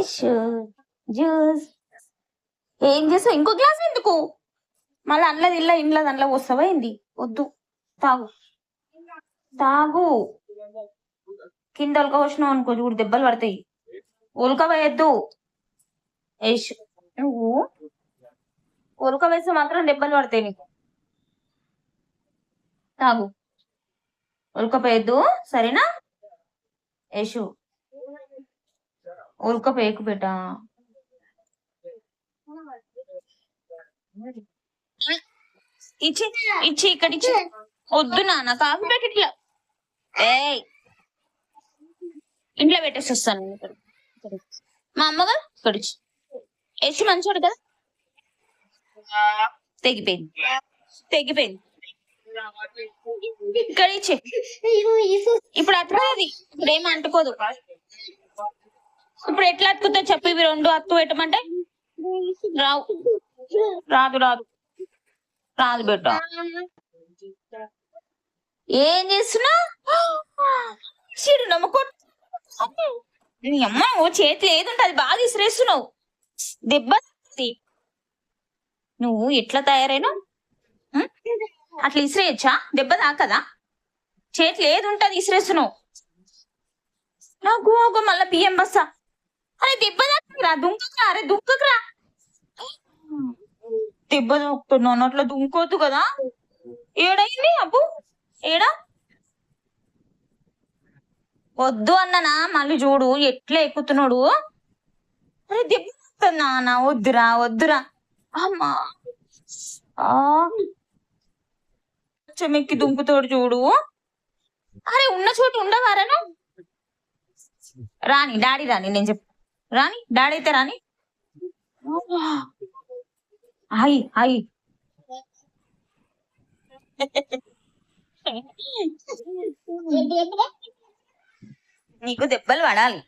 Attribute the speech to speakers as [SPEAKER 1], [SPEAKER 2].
[SPEAKER 1] Juice ఏం చేసావు ఇంకో గ్లాస్ ఎందుకు? మళ్ళీ అన్నది ఇల్ల ఇంట్లో దాంట్లో వస్తావా ఏంది? వద్దు. తాగు. తాగు. కింద ఉలక వచ్చినావు అనుకో చూడు దెబ్బలు పడతాయి. ఉలక వేయద్దు యష్ నువ్వు? ఉలక వేస్తే మాత్రం దెబ్బలు పడతాయి నీకు. తాగు. ఉలక పోయద్దు సరేనా? యశు ఉలక పేకు బేట. ఇచ్చి ఇచ్చి ఇక్కడ ఇచ్చి. వద్దు నాన్న కాఫీ ప్యాకెట్ ఇట్లా. ఏయ్. ఇంట్లో పెట్టేసి వస్తాను. మా అమ్మగా? ఇక్కడ ఇచ్చి. యశు మంచోడు కదా? తెగిపోయింది. తెగిపోయింది. ఇక్కడ ఇచ్చి. ఇప్పుడు అతుకుతుంది ఇప్పుడు ఏం అంటుకోదు. ఇప్పుడు ఎట్లా అతుకుతా చెప్పు ఇవి రెండు అత్తు పెట్టమంటే? రావు. రాదు రాదు. రాదు బిడ్డ. ఏం చేస్తున్నా? చీడు నమ్మకో. నీ అమ్మ ఓ చేతిలో ఏది అది బాగా ఇసిరేస్తున్నావు దెబ్బ నువ్వు ఎట్లా తయారైనా అట్లా ఇసిరేయచ్చా దెబ్బ తాకదా? చేతిలో ఏది ఉంటుంది ఇసిరేస్తున్నావు నాకు ఒక మళ్ళా బియ్యం బస్సా? అరే దెబ్బ తాకరా దుంకకరా అరే దుంకకరా. దెబ్బ తాకుతున్నాను అట్లా దుంకోద్దు కదా. ఏడైంది అబ్బు? ఏడా? వద్దు అన్ననా మళ్ళీ చూడు ఎట్లా ఎక్కుతున్నాడు. అరే దెబ్బ తాకుతున్నా వద్దురా వద్దురా. అమ్మా. ఆ. చెమెక్కి దుంకుతాడు చూడు. అరే ఉన్న చోటు ఉండవారను రాని డాడీ రాని నేను చెప్పు రాని డాడీ అయితే రాని హాయ్ హాయ్ నీకు దెబ్బలు పడాలి.